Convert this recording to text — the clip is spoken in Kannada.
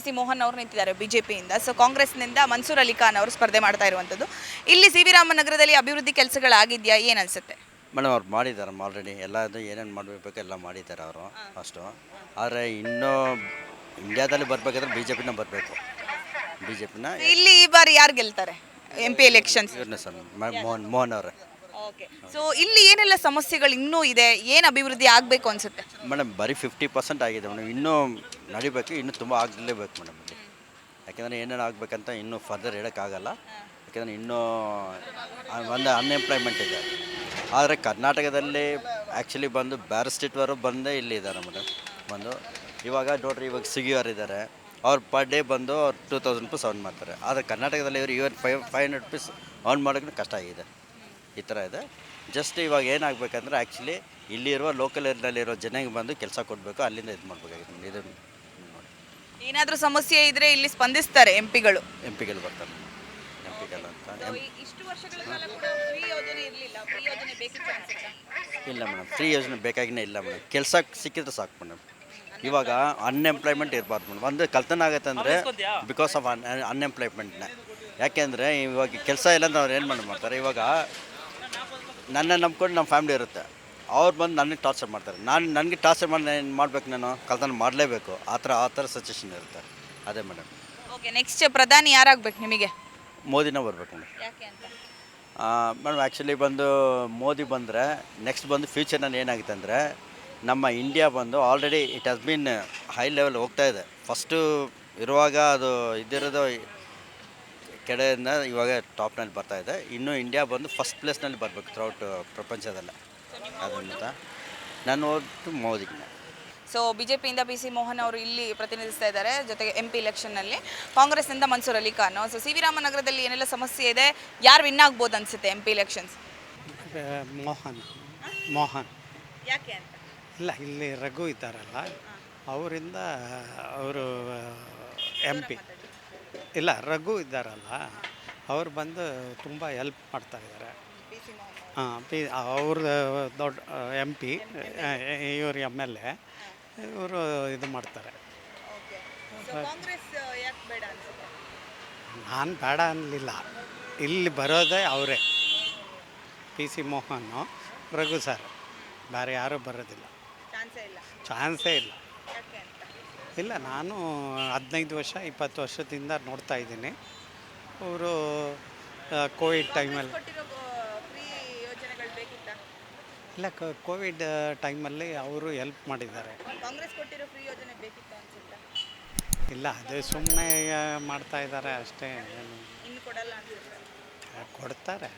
ಪಿ ಸಿ ಮೋಹನ್ ಅವರು ನಿಂತಿದ್ದಾರೆ ಬಿಜೆಪಿಯಿಂದ. ಸೊ ಕಾಂಗ್ರೆಸ್ನಿಂದ ಮನ್ಸೂರ್ ಅಲಿ ಖಾನ್ ಅವರು ಸ್ಪರ್ಧೆ ಮಾಡ್ತಾ ಇರುವಂಥದ್ದು ಇಲ್ಲಿ ಸಿ ವಿ ರಾಮನಗರದಲ್ಲಿ ಅಭಿವೃದ್ಧಿ ಕೆಲಸಗಳಾಗಿದೆಯಾ? ಏನು ಅನಿಸುತ್ತೆ? ಮೇಡಮ್ ಅವ್ರು ಮಾಡಿದ್ದಾರೆ ಆಲ್ರೆಡಿ ಎಲ್ಲದು ಏನೇನು ಮಾಡಬೇಕು ಎಲ್ಲ ಮಾಡಿದ್ದಾರೆ ಅವರು ಫಸ್ಟು ಆದರೆ ಇನ್ನೂ ಇಂಡಿಯಾದಲ್ಲಿ ಬರಬೇಕಾದ್ರೆ ಬಿ ಜೆ ಪಿನ ಬರಬೇಕು. ಬಿ ಜೆ ಪಿನ ಇಲ್ಲಿ ಈ ಬಾರಿ ಯಾರು ಗೆಲ್ತಾರೆ? M P elections Mohan Mohan ಅವರೇ. ಓಕೆ. ಸೊ ಇಲ್ಲಿ ಏನೆಲ್ಲ ಸಮಸ್ಯೆಗಳು ಇನ್ನೂ ಇದೆ? ಏನು ಅಭಿವೃದ್ಧಿ ಆಗಬೇಕು ಅನ್ಸುತ್ತೆ? ಮೇಡಮ್, ಬರೀ ಫಿಫ್ಟಿ ಪರ್ಸೆಂಟ್ ಆಗಿದೆ ಮೇಡಮ್. ಇನ್ನೂ ನಡಿಬೇಕು, ಇನ್ನೂ ತುಂಬ ಆಗಲೇಬೇಕು ಮೇಡಮ್ ಯಾಕೆಂದರೆ ಏನೇನು ಆಗಬೇಕಂತ ಇನ್ನೂ ಫರ್ದರ್ ಹೇಳೋಕ್ಕಾಗಲ್ಲ. ಯಾಕೆಂದರೆ ಇನ್ನೂ ಒಂದು ಅನ್ಎಂಪ್ಲಾಯ್ಮೆಂಟ್ ಇದೆ. ಆದರೆ ಕರ್ನಾಟಕದಲ್ಲಿ ಆ್ಯಕ್ಚುಲಿ ಬಂದು ಬೇರೆ ಸ್ಟೇಟ್ವರು ಬಂದೇ ಇಲ್ಲಿ ಇದ್ದಾರೆ ಮೇಡಮ್. ಬಂದು, ಇವಾಗ ನೋಡ್ರಿ, ಇವಾಗ ಸಿಗಿಯವರು ಇದ್ದಾರೆ ಅವ್ರು ಪರ್ ಡೇ ಬಂದು ಅವ್ರು ಟೂ ತೌಸಂಡ್ ರುಪೀಸ್ ಅರ್ನ್ ಮಾಡ್ತಾರೆ. ಆದರೆ ಕರ್ನಾಟಕದಲ್ಲಿ ಇವರು ಇವತ್ತು five five hundred rupees earn ಮಾಡೋಕ್ಕೂ ಕಷ್ಟ ಆಗಿದೆ. ಈ ಥರ ಇದೆ. ಜಸ್ಟ್ ಇವಾಗ ಏನಾಗಬೇಕಂದ್ರೆ ಆ್ಯಕ್ಚುಲಿ ಇಲ್ಲಿರುವ ಲೋಕಲ್ ಏರಿಯಾದಲ್ಲಿರೋ ಜನಕ್ಕೆ ಬಂದು ಕೆಲಸ ಕೊಡಬೇಕು ಅಲ್ಲಿಂದ ಇದು ಮಾಡಬೇಕಾಗಿದೆ ಇದು ನೋಡಿ. ಏನಾದರೂ ಸಮಸ್ಯೆ ಇದ್ರೆ ಇಲ್ಲಿ ಸ್ಪಂದಿಸ್ತಾರೆ ಎಂ ಪಿಗಳು ಎಂ ಪಿಗಳು ಬರ್ತಾರೆ ಎಂ ಪಿಗಳು ಅಂತ. ಇಷ್ಟು ವರ್ಷಗಳ ಕಾಲ ಕೂಡ ಫ್ರೀ ಯೋಜನೆ ಇರಲಿಲ್ಲ. ಫ್ರೀ ಯೋಜನೆ ಬೇಕಿತ್ತು ಅನ್ಸುತ್ತಾ? ಇಲ್ಲ ಮೇಡಮ್ ಫ್ರೀ ಯೋಜನೆ ಬೇಕಾಗಿನೇ ಇಲ್ಲ ಮೇಡಮ್. ಕೆಲಸ ಸಿಕ್ಕಿದ್ರೆ ಸಾಕು ಮೇಡಮ್. ಇವಾಗ ಅನ್ಎಂಪ್ಲಾಯ್ಮೆಂಟ್ ಇರಬಾರ್ದು ಮೇಡಮ್. ಒಂದು ಕಲ್ತನ ಆಗತ್ತೆ ಅಂದರೆ ಬಿಕಾಸ್ ಆಫ್ ಅನ್ ಅನ್ಎಂಪ್ಲಾಯ್ಮೆಂಟ್ನ ಯಾಕೆಂದರೆ ಇವಾಗ ಕೆಲಸ ಇಲ್ಲ ಅಂತ ಅವ್ರು ಏನು ಮಾಡಿ ಮಾಡ್ತಾರೆ? ಇವಾಗ ನನ್ನ ನಂಬ್ಕೊಂಡು ನಮ್ಮ ಫ್ಯಾಮಿಲಿ ಇರುತ್ತೆ. ಅವ್ರು ಬಂದು ನನಗೆ ಟಾರ್ಚರ್ ಮಾಡ್ತಾರೆ. ನಾನು ನನಗೆ ಟಾರ್ಚರ್ ಮಾಡಿ ಏನು ಮಾಡ್ಬೇಕು ನಾನು? ಕಲ್ತನ ಮಾಡಲೇಬೇಕು. ಆ ಥರ ಆ ಥರ ಸಿಚುವೇಶನ್ ಇರುತ್ತೆ. ಅದೇ ಮೇಡಮ್ ಓಕೆ ನೆಕ್ಸ್ಟ್ ಪ್ರಧಾನಿ ಯಾರಾಗಬೇಕು ನಿಮಗೆ? ಮೋದಿನ ಬರಬೇಕು ಮೇಡಮ್ ಆ್ಯಕ್ಚುಲಿ ಬಂದು ಮೋದಿ ಬಂದರೆ ನೆಕ್ಸ್ಟ್ ಬಂದು ಫ್ಯೂಚರ್ ನಾನು ಏನಾಗುತ್ತೆ ಅಂದರೆ ನಮ್ಮ ಇಂಡಿಯಾ ಬಂದು already it has been high level ಹೋಗ್ತಾ ಇದೆ. ಫಸ್ಟು ಇರುವಾಗ ಅದು ಇದಿರೋದು ಕೆಡೆಯಿಂದ ಇವಾಗ ಟಾಪ್ನಲ್ಲಿ ಬರ್ತಾ ಇದೆ. ಇನ್ನು ಇಂಡಿಯಾ ಬಂದು ಫಸ್ಟ್ ಪ್ಲೇಸ್ನಲ್ಲಿ ಬರಬೇಕು ಥ್ರೌಟ್ ಪ್ರಪಂಚದಲ್ಲ. ಅದರಿಂದ ನಾನು ಓಟು ಮೋದಿಗೆ ಸೊ ಬಿಜೆಪಿಯಿಂದ ಪಿ ಸಿ ಮೋಹನ್ ಅವರು ಇಲ್ಲಿ ಪ್ರತಿನಿಧಿಸ್ತಾ ಇದ್ದಾರೆ ಜೊತೆಗೆ ಎಂ ಪಿ ಇಲೆಕ್ಷನ್ನಲ್ಲಿ ಕಾಂಗ್ರೆಸ್ನಿಂದ Mansoor Ali Khan so C V ರಾಮನಗರದಲ್ಲಿ ಏನೆಲ್ಲ ಸಮಸ್ಯೆ ಇದೆ? ಯಾರು ವಿನ್ ಆಗ್ಬೋದು ಅನಿಸುತ್ತೆ M P elections Mohan. Mohan. ಯಾಕೆ ಅಂತ? ಇಲ್ಲ ಇಲ್ಲಿ ರಘು ಇದ್ದಾರಲ್ಲ. ಅವರಿಂದ ಅವರು ಎಂ ಪಿ ಇಲ್ಲ ರಘು ಇದ್ದಾರಲ್ಲ ಅವ್ರು ಬಂದು ತುಂಬ ಹೆಲ್ಪ್ ಮಾಡ್ತಾ ಇದ್ದಾರೆ. ಹಾಂ ಪಿ ಅವ್ರ ದೊಡ್ಡ ಎಂ ಪಿ ಇವರು ಎಂ ಎಲ್ ಎ ಇವರು ಇದು ಮಾಡ್ತಾರೆ. ಕಾಂಗ್ರೆಸ್ ಯಾಕೆ ಬೇಡ ನಾನು ಅನ್ನಲಿಲ್ಲ ಇಲ್ಲಿ ಬರೋದೇ ಅವರೇ. P C Mohan Raghu sir. ಬೇರೆ ಯಾರೂ ಬರೋದಿಲ್ಲ. ಚಾನ್ಸೇ ಇಲ್ಲ. ಇಲ್ಲ ನಾನು ಹದಿನೈದು ವರ್ಷ ಇಪ್ಪತ್ತು ವರ್ಷದಿಂದ ನೋಡ್ತಾ ಇದ್ದೀನಿ. ಅವರು ಕೋವಿಡ್ ಟೈಮಲ್ಲಿ ಇಲ್ಲ ಕೋವಿಡ್ ಟೈಮಲ್ಲಿ ಅವರು ಹೆಲ್ಪ್ ಮಾಡಿದ್ದಾರೆ. ಇಲ್ಲ ಅದೇ ಸುಮ್ಮನೆ ಮಾಡ್ತಾ ಇದ್ದಾರೆ ಅಷ್ಟೇ. ಕೊಡ್ತಾರೆ.